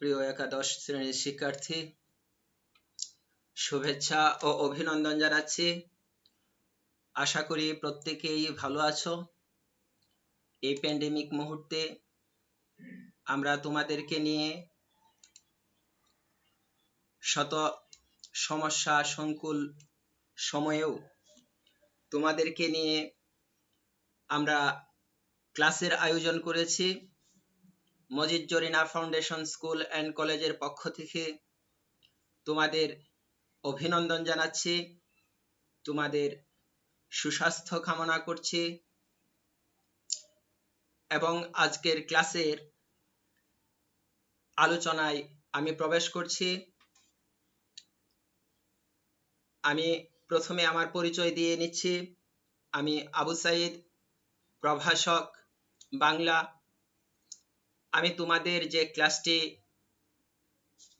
প্রিয় একাদশ শ্রেণির শিক্ষার্থী, শুভেচ্ছা ও অভিনন্দন জানাচ্ছি। আশা করি প্রত্যেকেই ভালো আছো। এই প্যান্ডেমিক মুহূর্তে আমরা তোমাদেরকে নিয়ে শত সমস্যা, সংকুল সময়েও তোমাদেরকে নিয়ে আমরা ক্লাসের আয়োজন করেছি। Majid Zarina foundation school and কলেজের পক্ষ থেকে তোমাদের অভিনন্দন জানাচ্ছি, তোমাদের সুস্বাস্থ্য কামনা করছি এবং আজকের ক্লাসের আলোচনায় আমি প্রবেশ করছি। আমি প্রথমে আমার পরিচয় দিয়ে নিচ্ছি। আমি আবু সাইদ, প্রভাষক, বাংলা আমি তোমাদের যে ক্লাসটি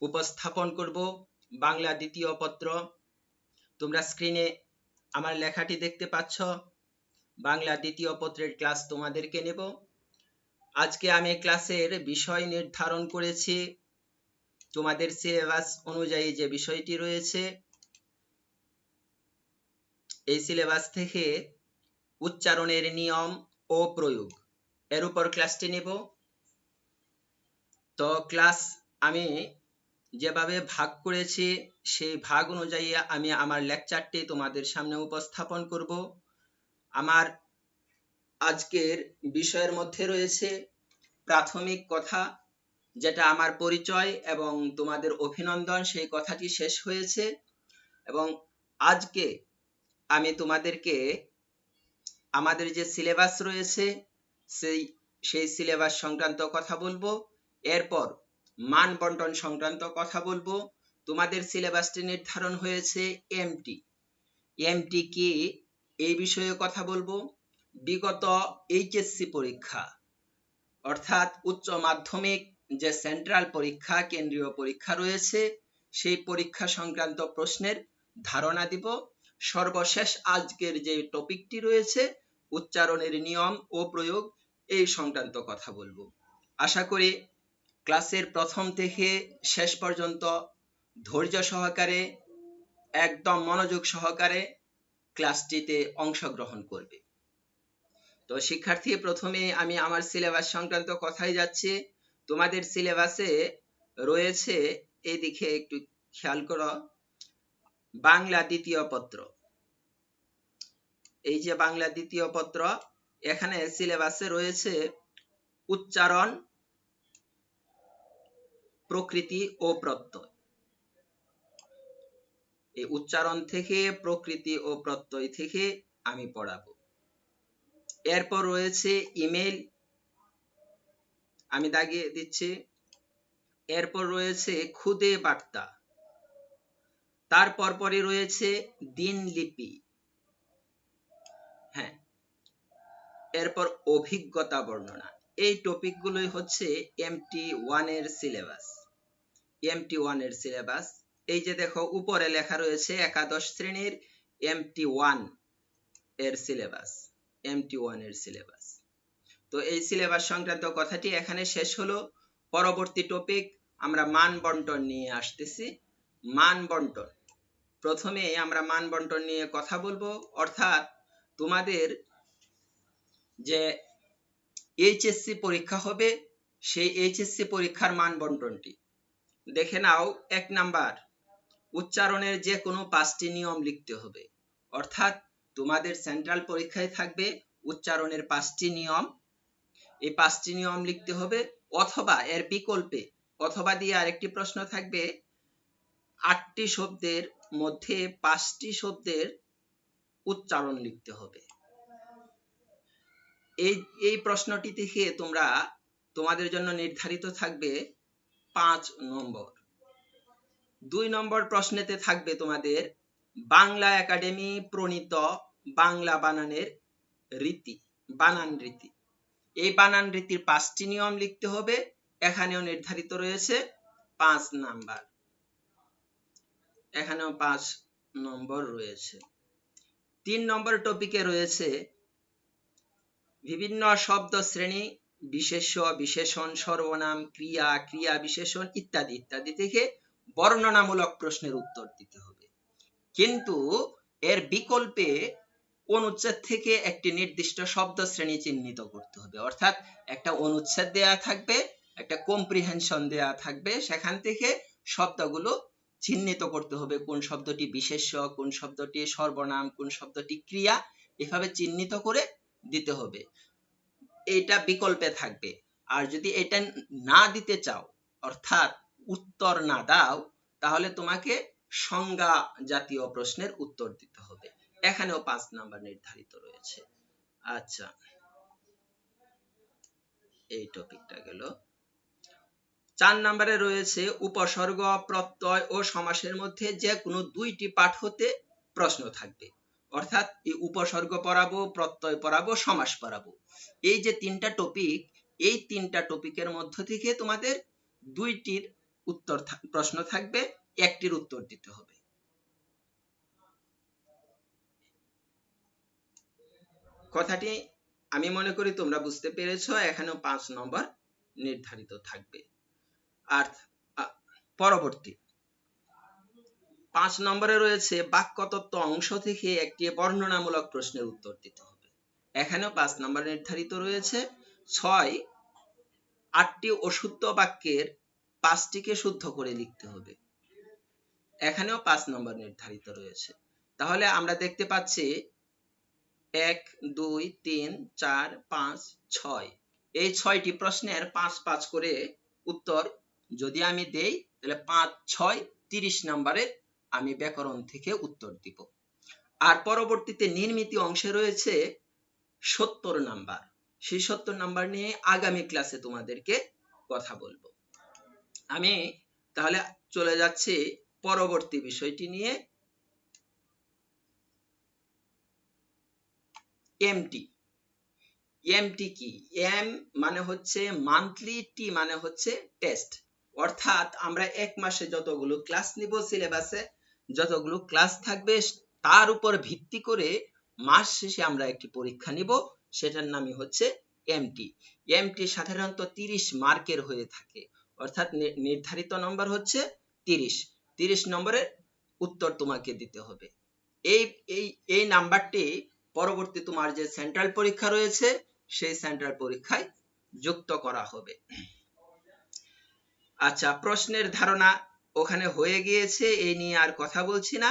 উপস্থাপন করব, বাংলা দ্বিতীয় পত্র, তোমরা স্ক্রিনে আমার লেখাটি দেখতে পাচ্ছ। বাংলা দ্বিতীয় পত্রের ক্লাস তোমাদেরকে নেব। আজকে আমি ক্লাসের বিষয় নির্ধারণ করেছি। তোমাদের সিলেবাস অনুযায়ী যে বিষয়টি রয়েছে, এই সিলেবাস থেকে উচ্চারণের নিয়ম ও প্রয়োগ, এর উপর ক্লাসটি নেব। তো ক্লাস আমি যেভাবে ভাগ করেছি, সেই ভাগ অনুযায়ী আমি আমার লেকচারটি তোমাদের সামনে উপস্থাপন করব। আমার আজকের বিষয়ের মধ্যে রয়েছে প্রাথমিক কথা, যেটা আমার পরিচয় এবং তোমাদের অভিনন্দন, সেই কথাটি শেষ হয়েছে। এবং আজকে আমি তোমাদেরকে আমাদের যে সিলেবাস রয়েছে, সেই সেই সিলেবাস সংক্রান্ত কথা বলব। এরপর মান বন্টন সংক্রান্ত কথা বলব। তোমাদের সিলেবাসটি নির্ধারণ হয়েছে এমটি এমটি কি? এই বিষয়ে কথা বলব। বিগত এইচএসসি পরীক্ষা, অর্থাৎ উচ্চ মাধ্যমিক যে সেন্ট্রাল পরীক্ষা, কেন্দ্রীয় পরীক্ষা রয়েছে, সেই পরীক্ষা সংক্রান্ত প্রশ্নের ধারণা দিব। সর্বশেষ আজকের যে টপিকটি রয়েছে, উচ্চারণের নিয়ম ও প্রয়োগ, এই সংক্রান্ত কথা বলব। আশা করি ক্লাসের প্রথম থেকে শেষ পর্যন্ত ধৈর্য সহকারে, একদম মনোযোগ সহকারে ক্লাসটিতে অংশগ্রহণ করবে। তো শিক্ষার্থী, প্রথমে আমি আমার সিলেবাস সংক্রান্ত কথাই যাচ্ছি। তোমাদের সিলেবাসে রয়েছে, এদিকে একটু খেয়াল করো, বাংলা দ্বিতীয় পত্র। এই যে বাংলা দ্বিতীয় পত্র, এখানে সিলেবাসে রয়েছে উচ্চারণ প্রকৃতি ও প্রত্যয়। এই উচ্চারণ থেকে প্রকৃতি ও প্রত্যয় থেকে আমি পড়াবো। এরপর রয়েছে ইমেল। আমি দাগিয়ে দিচ্ছি। এরপর রয়েছে খুদে বার্তা। তারপর পরে রয়েছে দিনলিপি হ্যাঁ এরপর অভিজ্ঞতা বর্ণনা। এই টপিকগুলোই হচ্ছে এমটি ওয়ানের সিলেবাস এমটি ওয়ানের সিলেবাস এই যে দেখো, উপরে লেখা রয়েছে একাদশ শ্রেণির এমটি ওয়ানের সিলেবাস এমটি ওয়ানের সিলেবাস তো এই সিলেবাস সংক্রান্ত কথাটি এখানে শেষ হলো। পরবর্তী টপিক আমরা মান বন্টন নিয়ে আসতেছি। মান বন্টন প্রথমে আমরা মান বন্টন নিয়ে কথা বলব। অর্থাৎ তোমাদের যে এইচএসসি পরীক্ষা হবে, সেই এইচএসসি পরীক্ষার মান বন্টনটি দেখে নাও, এক নাম্বার, উচ্চারণের যে কোনো পাঁচটি নিয়ম লিখতে হবে। অর্থাৎ, তোমাদের সেন্ট্রাল পরীক্ষায় থাকবে উচ্চারণের পাঁচটি নিয়ম। এই পাঁচটি নিয়ম লিখতে হবে, অথবা এর বিকল্পে, অথবা দিয়ে আরেকটি প্রশ্ন থাকবে, আটটি শব্দের মধ্যে পাঁচটি শব্দের উচ্চারণ লিখতে হবে। এই এই প্রশ্নটি থেকে তোমরা তোমাদের জন্য নির্ধারিত থাকবে পাঁচ নম্বর। দুই নম্বর প্রশ্নেতে থাকবে তোমাদের বাংলা একাডেমি প্রণীত বাংলা বানানের রীতি, বানান রীতি। এই বানান রীতির পাঁচটি নিয়ম লিখতে হবে, এখানেও নির্ধারিত রয়েছে পাঁচ নাম্বার। এখানেও পাঁচ নম্বর রয়েছে। তিন নম্বর টপিকে রয়েছে বিভিন্ন শব্দ শ্রেণি, বিশেষ্য, বিশেষণ, সর্বনাম, ক্রিয়া ক্রিয়া বিশেষণ ইত্যাদি ইত্যাদি থেকে বর্ণনামূলক প্রশ্নের উত্তর দিতে হবে। কিন্তু এর বিকল্পে অনুচ্ছেদ থেকে একটি নির্দিষ্ট শব্দ শ্রেণি চিহ্নিত করতে হবে। অর্থাৎ একটা অনুচ্ছেদ দেয়া থাকবে, একটা কম্প্রিহেনশন দেয়া থাকবে, সেখান থেকে শব্দগুলো চিহ্নিত করতে হবে। কোন শব্দটি বিশেষ্য, কোন শব্দটি সর্বনাম, কোন শব্দটি ক্রিয়া, এভাবে চিহ্নিত করে দিতে হবে। এটা বিকল্পে থাকবে। আর যদি এটা না দিতে চাও, অর্থাৎ উত্তর না দাও, তাহলে তোমাকে সংজ্ঞা জাতীয় প্রশ্নের উত্তর দিতে হবে। এখানেও পাঁচ নাম্বার নির্ধারিত রয়েছে। আচ্ছা এই টপিকটা গেল। চার নম্বরে রয়েছে, উপসর্গ, প্রত্যয় ও সমাসের মধ্যে যে কোনো দুইটি পাঠ হতে প্রশ্ন থাকবে। অর্থাৎ এই উপসর্গ পড়াবো, প্রত্যয় পড়াবো, সমাস পড়াবো। এই যে তিনটা টপিক এই তিনটা টপিকের মধ্য থেকে তোমাদের দুইটির উত্তর প্রশ্ন থাকবে, একটির উত্তর দিতে হবে। কথাটি আমি মনে করি তোমরা বুঝতে পেরেছ, এখানেও পাঁচ নম্বর নির্ধারিত থাকবে। আর পরবর্তী। পাঁচ নম্বরে রয়েছে বাক্যতত্ত্ব অংশ থেকে একটি বর্ণনামূলক প্রশ্নের উত্তর দিতে হবে। এখানেও পাঁচ নম্বর নির্ধারিত রয়েছে। ছয়, আটটি অশুদ্ধ বাক্যের পাঁচটিকে শুদ্ধ করে লিখতে হবে। এখানেও পাঁচ নম্বর নির্ধারিত রয়েছে। তাহলে আমরা দেখতে পাচ্ছি এক, দুই, তিন, চার, পাঁচ, ছয়। এই ছয়টি প্রশ্নের পাঁচ পাঁচ করে উত্তর যদি আমি দেই, তাহলে পাঁচ, ছয়, তিরিশ নাম্বারের আমি ব্যাকরণ থেকে উত্তর দিব। আর পরবর্তীতে নির্মিতি অংশে রয়েছে সত্তর নাম্বার। সেই সত্তর নাম্বার নিয়ে আগামী ক্লাসে তোমাদেরকে কথা বলব। আমি তাহলে চলে যাচ্ছি পরবর্তী বিষয়টি নিয়ে। এমটি এমটি কি? এম মানে হচ্ছে মান্থলি টি মানে হচ্ছে টেস্ট অর্থাৎ আমরা এক মাসে যতগুলো ক্লাস নিব সিলেবাসে যতগুলো ক্লাস থাকবে, তার উপর ভিত্তি করে মাস শেষে আমরা একটি পরীক্ষা নিব। সেটার নামই হচ্ছে এমটি এমটি সাধারণত তিরিশ মার্কের হয়ে থাকে। অর্থাৎ নির্ধারিত নম্বর হচ্ছে তিরিশ। তিরিশ নম্বরের উত্তর তোমাকে দিতে হবে। এই এই এই নাম্বারটি পরবর্তী তোমার যে সেন্ট্রাল পরীক্ষা রয়েছে, সেই সেন্ট্রাল পরীক্ষায় যুক্ত করা হবে। আচ্ছা প্রশ্নের ধারণা ওখানে হয়ে গিয়েছে এই নিয়ে আর কথা বলছি না।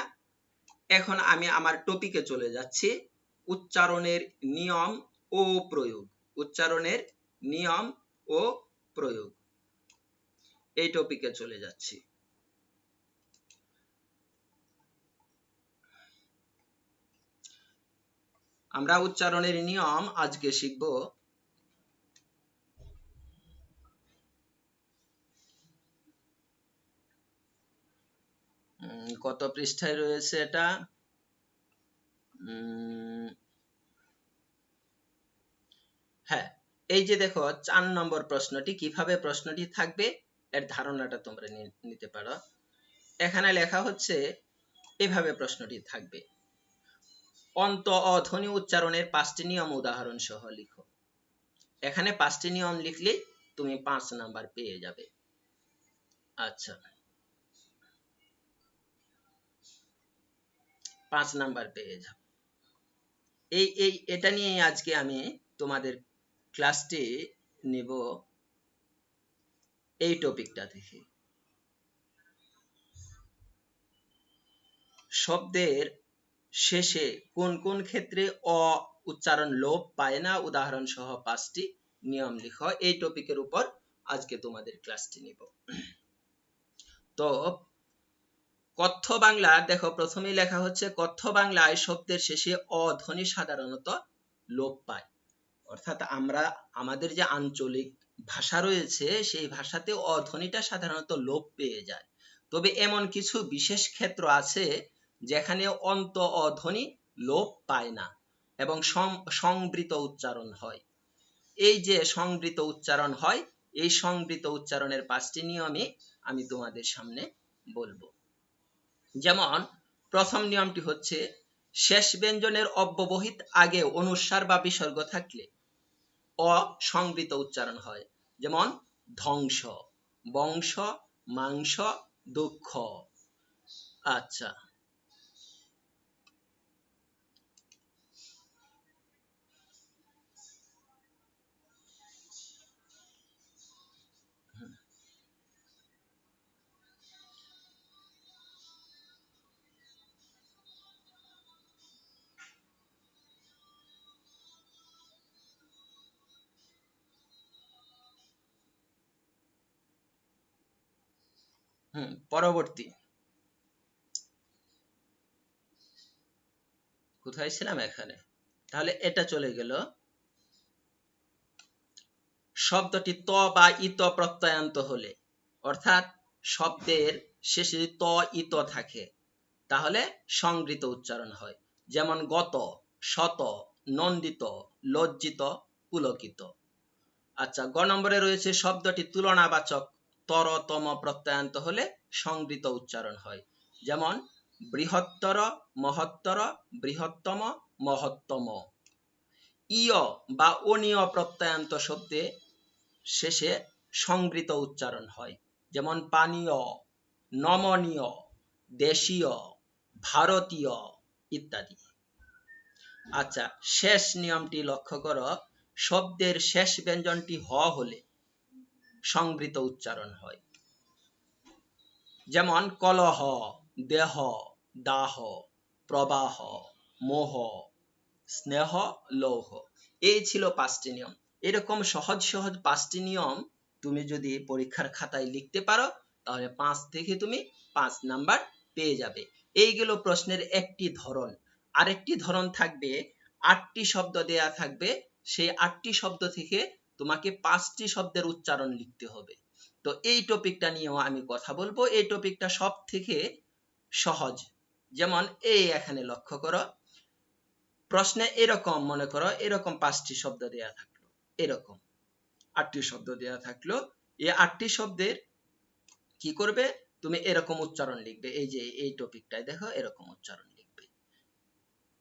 এখন আমি আমার টপিকে চলে যাচ্ছি। উচ্চারণের নিয়ম ও প্রয়োগ। উচ্চারণের নিয়ম ও প্রয়োগ। এই টপিকে চলে যাচ্ছি। আমরা উচ্চারণের নিয়ম আজকে শিখব কত পৃষ্ঠায় রয়েছে এটা? হ্যাঁ এই যে দেখো, চার নম্বর প্রশ্নটি, কীভাবে প্রশ্নটি থাকবে, এর ধারণাটা তোমরা নিতে পারো। এখানে লেখা হচ্ছে, এভাবে প্রশ্নটি থাকবে। অন্ত অধ্বনি উচ্চারণের পাঁচটি নিয়ম উদাহরণ সহ লিখো। এখানে পাঁচটি নিয়ম লিখলে তুমি পাঁচ নাম্বার পেয়ে যাবে। আচ্ছা। পাঁচ নাম্বার পেয়ে যাব এই এই, এটা নিয়ে আজকে আমি তোমাদের ক্লাসটি নেব এই টপিকটা থেকে। শব্দের শেষে কোন কোন ক্ষেত্রে অ উচ্চারণ লোপ পায় না? উদাহরণ সহ পাঁচটি নিয়ম লিখ। এই টপিকের উপর আজকে তোমাদের ক্লাসটি নিব। তো কথ্য বাংলা, দেখো, প্রথমেই লেখা হচ্ছে, কথ্য বাংলায় শব্দের শেষে অধ্বনি সাধারণত লোপ পায়। অর্থাৎ আমরা, আমাদের যে আঞ্চলিক ভাষা রয়েছে, সেই ভাষাতে অধ্বনিটা সাধারণত লোপ পেয়ে যায়। তবে এমন কিছু বিশেষ ক্ষেত্র আছে, যেখানে অন্ত অধ্বনি লোপ পায় না এবং সংবৃত উচ্চারণ হয়। এই যে সংবৃত উচ্চারণ হয়, এই সংবৃত উচ্চারণের পাঁচটি নিয়মে আমি তোমাদের সামনে বলব। যেমন, প্রথম নিয়মটি হচ্ছে, শেষ ব্যঞ্জনের অব্যবহিত আগে অনুস্বার বা বিসর্গ থাকলে অসংবৃত উচ্চারণ হয়। যেমন, ধ্বংস, বংশ, মাংস, দুঃখ। আচ্ছা। হুম, পরবর্তী। কোথায় ছিলাম এখানে? তাহলে এটা চলে গেল। শব্দটি ত বা ইত প্রত্যয়ান্ত হলে, অর্থাৎ শব্দের শেষে যদি ত, ইত থাকে, তাহলে সংগৃত উচ্চারণ হয়। যেমন গত, শত, নন্দিত, লজ্জিত, পুলকিত। আচ্ছা গ নম্বরে রয়েছে শব্দটি তুলনাবাচক তরতম প্রত্যয়ান্ত হলে সংগৃত উচ্চারণ হয়। যেমন, বৃহত্তর, মহত্তর, বৃহত্তম, মহত্তম। ইয় বা অনিয় প্রত্যয়ান্ত শব্দে শেষে সংগৃত উচ্চারণ হয়। যেমন, পানীয়, নমনীয়, দেশীয়, ভারতীয় ইত্যাদি। আচ্ছা শেষ নিয়মটি লক্ষ্য করো। শব্দের শেষ ব্যঞ্জনটি হ হলে সংবৃত উচ্চারণ হয়। যেমন, কলহ, দেহ, দাহ, প্রবাহ, মোহ, স্নেহ, লৌহ। এই ছিল পাঁচটি নিয়ম। এরকম সহজ সহজ পাঁচটি নিয়ম তুমি যদি পরীক্ষার খাতায় লিখতে পারো, তাহলে পাঁচ থেকে তুমি পাঁচ নাম্বার পেয়ে যাবে। এইগুলো প্রশ্নের একটি ধরন। আরেকটি ধরন থাকবে, আটটি শব্দ দেয়া থাকবে। সেই আটটি শব্দ থেকে তোমাকে পাঁচটি শব্দের উচ্চারণ লিখতে হবে। তো এই টপিকটা নিয়েও আমি কথা বলব। এই টপিকটা সব থেকে সহজ। যেমন এই এখানে লক্ষ্য করো, প্রশ্নে এরকম মনে করো, এরকম পাঁচটি শব্দ দেয়া থাকল, এরকম আটটি শব্দ দেয়া থাকল। এই আটটি শব্দের কি করবে? তুমি এরকম উচ্চারণ লিখবে। এই যে এই টপিকটায় দেখো, এরকম উচ্চারণ লিখবে।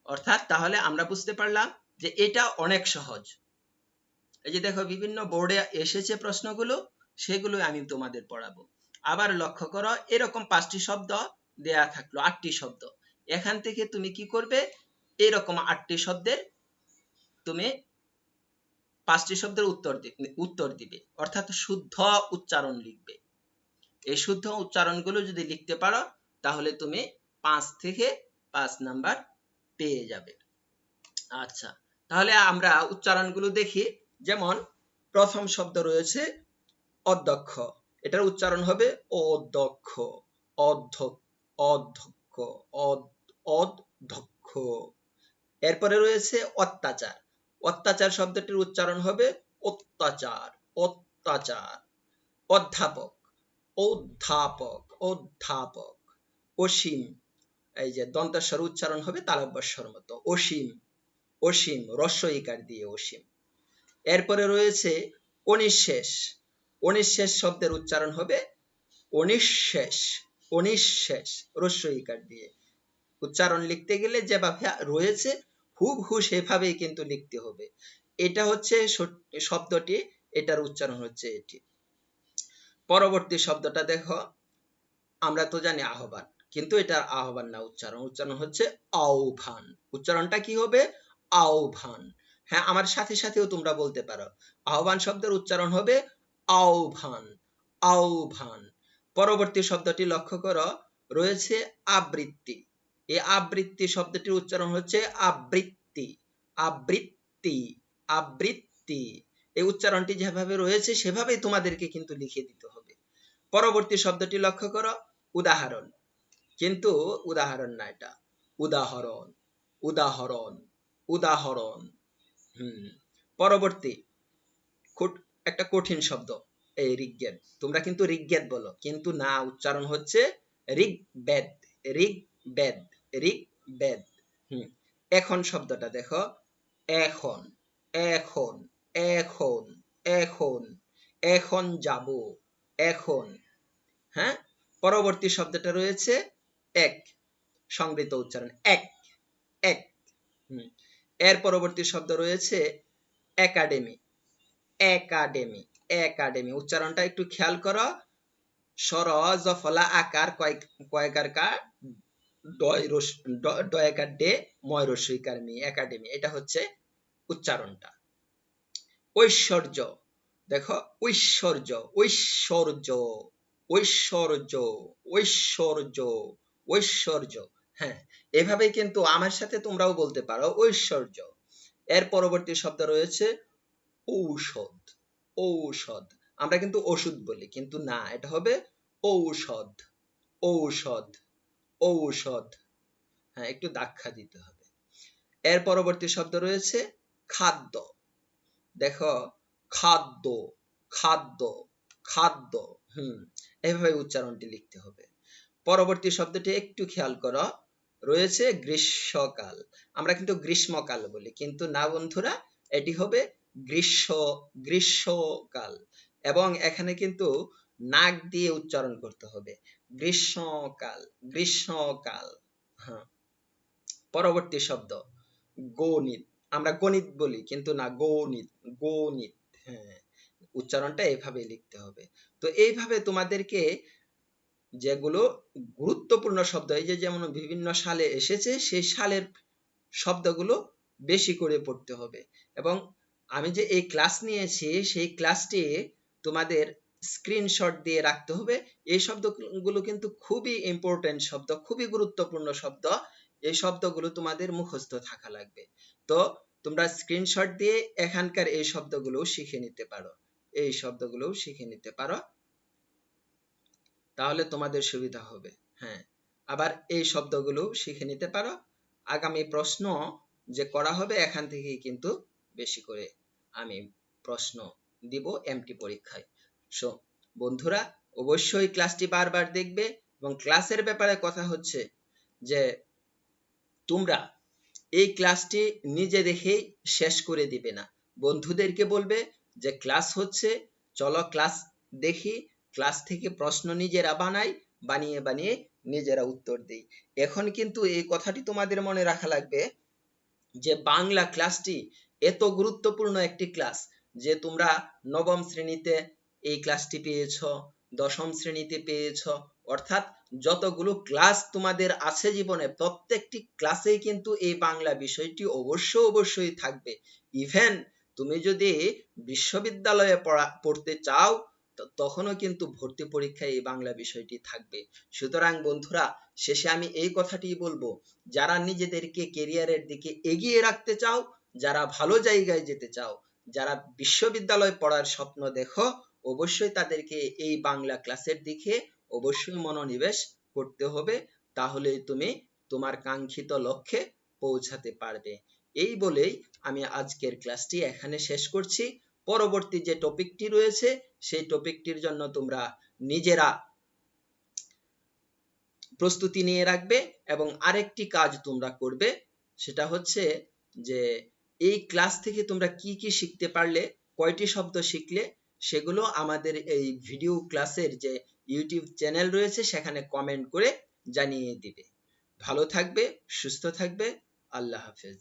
অর্থাৎ তাহলে আমরা বুঝতে পারলাম যে এটা অনেক সহজ। এই যে দেখো, বিভিন্ন বোর্ডে এসেছে প্রশ্নগুলো, সেগুলো আমি তোমাদের পড়াবো। আবার লক্ষ্য করো, এরকম পাঁচটি শব্দ দেয়া থাকল, আটটি শব্দ। এখান থেকে তুমি কি করবে? এরকম আটটি শব্দের তুমি পাঁচটি শব্দের উত্তর উত্তর দিবে। অর্থাৎ শুদ্ধ উচ্চারণ লিখবে। এই শুদ্ধ উচ্চারণগুলো যদি লিখতে পারো, তাহলে তুমি পাঁচ থেকে পাঁচ নাম্বার পেয়ে যাবে। আচ্ছা তাহলে আমরা উচ্চারণগুলো দেখি। যেমন প্রথম শব্দ রয়েছে অধ্যক্ষ। এটার উচ্চারণ হবে অধ্যক্ষ অধ্যক্ষ অধ্যক্ষ। এরপরে রয়েছে অত্যাচার। অত্যাচার শব্দটির উচ্চারণ হবে অত্যাচার অত্যাচার। অধ্যাপক অধ্যাপক অধ্যাপক। অসীম, এই যে দন্তেশ্বর উচ্চারণ হবে তালব্যস্বর মতো। অসীম অসীম রস্য ইকার দিয়ে অসীম। এরপরে রয়েছে অনিঃশেষ। অনিঃশেষ শব্দের উচ্চারণ হবে অনিঃশেষ অনিঃশেষ রস্য ইকার দিয়ে। উচ্চারণ লিখতে গেলে যেভাবে রয়েছে, হুবহু সেভাবেই কিন্তু লিখতে হবে। এটা হচ্ছে শব্দটি, এটার উচ্চারণ হচ্ছে এটি। পরবর্তী শব্দটা দেখো, আমরা তো জানি আহ্বান, কিন্তু এটার আহ্বান না, উচ্চারণ। উচ্চারণ হচ্ছে আহ্বান। উচ্চারণটা কি হবে? আহ্বান। হ্যাঁ আমার সাথে সাথেও তোমরা বলতে পারো। আহ্বান শব্দের উচ্চারণ হবে আহ্বান আহ্বান। পরবর্তী শব্দটি লক্ষ্য করো, রয়েছে আবৃত্তি। এই আবৃত্তি শব্দটির উচ্চারণ হচ্ছে আবৃত্তি আবৃত্তি আবৃত্তি। এই উচ্চারণটি যেভাবে রয়েছে, সেভাবেই তোমাদেরকে কিন্তু লিখে দিতে হবে। পরবর্তী শব্দটি লক্ষ্য করো, উদাহরণ। কিন্তু উদাহরণ না এটা, উদাহরণ উদাহরণ উদাহরণ। হম পরবর্তী একটা কঠিন শব্দ, এই ঋগ্বেদ। তোমরা কিন্তু ঋগ্বেদ বলো, কিন্তু না, উচ্চারণ হচ্ছে ঋগ্বেদ ঋগ্বেদ ঋগ্বেদ। হুম, এখন শব্দটা দেখো, এখন এখন এখন এখন এখন যাব, এখন। হ্যাঁ পরবর্তী শব্দটা রয়েছে, এক সংবৃত উচ্চারণ, এক এক। এর পরবর্তী শব্দ রয়েছে একাডেমি। Academy academy. উচ্চারণটা একটু খেয়াল করো। সর জফলা আকার কয় কয়কার ড- ডয়াকার ডে ময় রসইকার মি, একাডেমি। এটা হচ্ছে উচ্চারণটা। ঐশ্বর্য, দেখো, ঐশ্বর্য ঐশ্বর্য ঐশ্বর্য ঐশ্বর্য ঐশ্বর্য। হ্যাঁ এভাবেই কিন্তু আমার সাথে তোমরাও বলতে পারো ঐশ্বর্য। এর পরবর্তী শব্দ রয়েছে ঔষধ ঔষধ। আমরা কিন্তু ওষুধ বলি, কিন্তু না, এটা হবে ঔষধ ঔষধ ঔষধ। হ্যাঁ একটু দাক্ষা দিতে হবে। এর পরবর্তী শব্দ রয়েছে খাদ্য। দেখো, খাদ্য খাদ্য খাদ্য, হুম, এভাবে উচ্চারণটি লিখতে হবে। পরবর্তী শব্দটি একটু খেয়াল করো। রয়েছে গ্রীষ্মকাল। আমরা কিন্তু গ্রীষ্মকাল বলি। কিন্তু না বন্ধুরা, এটি হবে গ্রীষ্ম, গ্রীষ্মকাল। এবং এখানে কিন্তু নাক দিয়ে উচ্চারণ করতে হবে। গ্রীষ্মকাল গ্রীষ্মকাল। হ্যাঁ। পরবর্তী শব্দ, গণিত। আমরা গণিত বলি, কিন্তু না গণিত গণিত। হ্যাঁ। উচ্চারণটা এভাবে লিখতে হবে। তো এইভাবে তোমাদেরকে যেগুলো গুরুত্বপূর্ণ শব্দ, এই যে যেমন বিভিন্ন সালে এসেছে, সেই সালের শব্দগুলো বেশি করে পড়তে হবে। এবং আমি যে এই ক্লাস নিয়েছি, সেই ক্লাসটি তোমাদের স্ক্রিনশট দিয়ে রাখতে হবে। এই শব্দগুলো কিন্তু খুবই ইম্পর্টেন্ট শব্দ, খুবই গুরুত্বপূর্ণ শব্দ। এই শব্দগুলো তোমাদের মুখস্থ থাকা লাগবে। তো তোমরা স্ক্রিনশট দিয়ে এখানকার এই শব্দগুলো শিখে নিতে পারো। এই শব্দগুলো শিখে নিতে পারো। তাহলে তোমাদের সুবিধা হবে। হ্যাঁ আবার এই শব্দগুলো শিখে নিতে পারো। আগামী প্রশ্ন যে করা হবে এখান থেকেই কিন্তু বেশি করে আমি প্রশ্ন দিব এমটি পরীক্ষায়। সো বন্ধুরা, অবশ্যই ক্লাসটি বারবার দেখবে এবং ক্লাসের ব্যাপারে কথা হচ্ছে যে তোমরা এই ক্লাসটি নিজে দেখেই শেষ করে দিবে না। বন্ধুদেরকে বলবে যে, ক্লাস হচ্ছে, চলো ক্লাস দেখি ক্লাস থেকে প্রশ্ন নিজেরা বানাই, বানিয়ে বানিয়ে নিজেরা উত্তর দেই। এখন কিন্তু এই কথাটি তোমাদের মনে রাখা লাগবে যে বাংলা ক্লাসটি এত গুরুত্বপূর্ণ একটি ক্লাস যে তোমরা নবম শ্রেণীতে এই ক্লাসটি পেয়েছ, দশম শ্রেণীতে পেয়েছ, অর্থাৎ যতগুলো ক্লাস তোমাদের আছে জীবনে প্রত্যেকটি ক্লাসেই কিন্তু এই বাংলা বিষয়টি অবশ্য অবশ্যই থাকবে। ইভেন তুমি যদি বিশ্ববিদ্যালয়ে পড়া, পড়তে চাও তখনও কিন্তু ভর্তি পরীক্ষায় এই বাংলা বিষয়টি থাকবে। সুতরাং বন্ধুরা, শেষে আমি এই কথাটি বলব, যারা নিজেদেরকে কেরিয়ারের দিকে এগিয়ে রাখতে চাও, যারা ভালো জায়গায় যেতে চাও, যারা বিশ্ববিদ্যালয় পড়ার স্বপ্ন দেখো, অবশ্যই তাদেরকে এই বাংলা ক্লাসের দিকে অবশ্যই মনোনিবেশ করতে হবে তাহলেই তুমি তোমার কাঙ্ক্ষিত লক্ষ্যে পৌঁছাতে পারবে। এই বলেই আমি আজকের ক্লাসটি এখানে শেষ করছি। পরবর্তী যে টপিকটি রয়েছে, সেই টপিকটির জন্য তোমরা নিজেরা প্রস্তুতি নিয়ে রাখবে এবং আরেকটি কাজ তোমরা করবে, সেটা হচ্ছে যে এই ক্লাস থেকে তোমরা কি কি শিখতে পারলে, কয়টি শব্দ শিখলে, সেগুলো আমাদের এই ভিডিও ক্লাসের যে ইউটিউব চ্যানেল রয়েছে, সেখানে কমেন্ট করে জানিয়ে দিবে। ভালো থাকবে, সুস্থ থাকবে, আল্লাহ হাফেজ।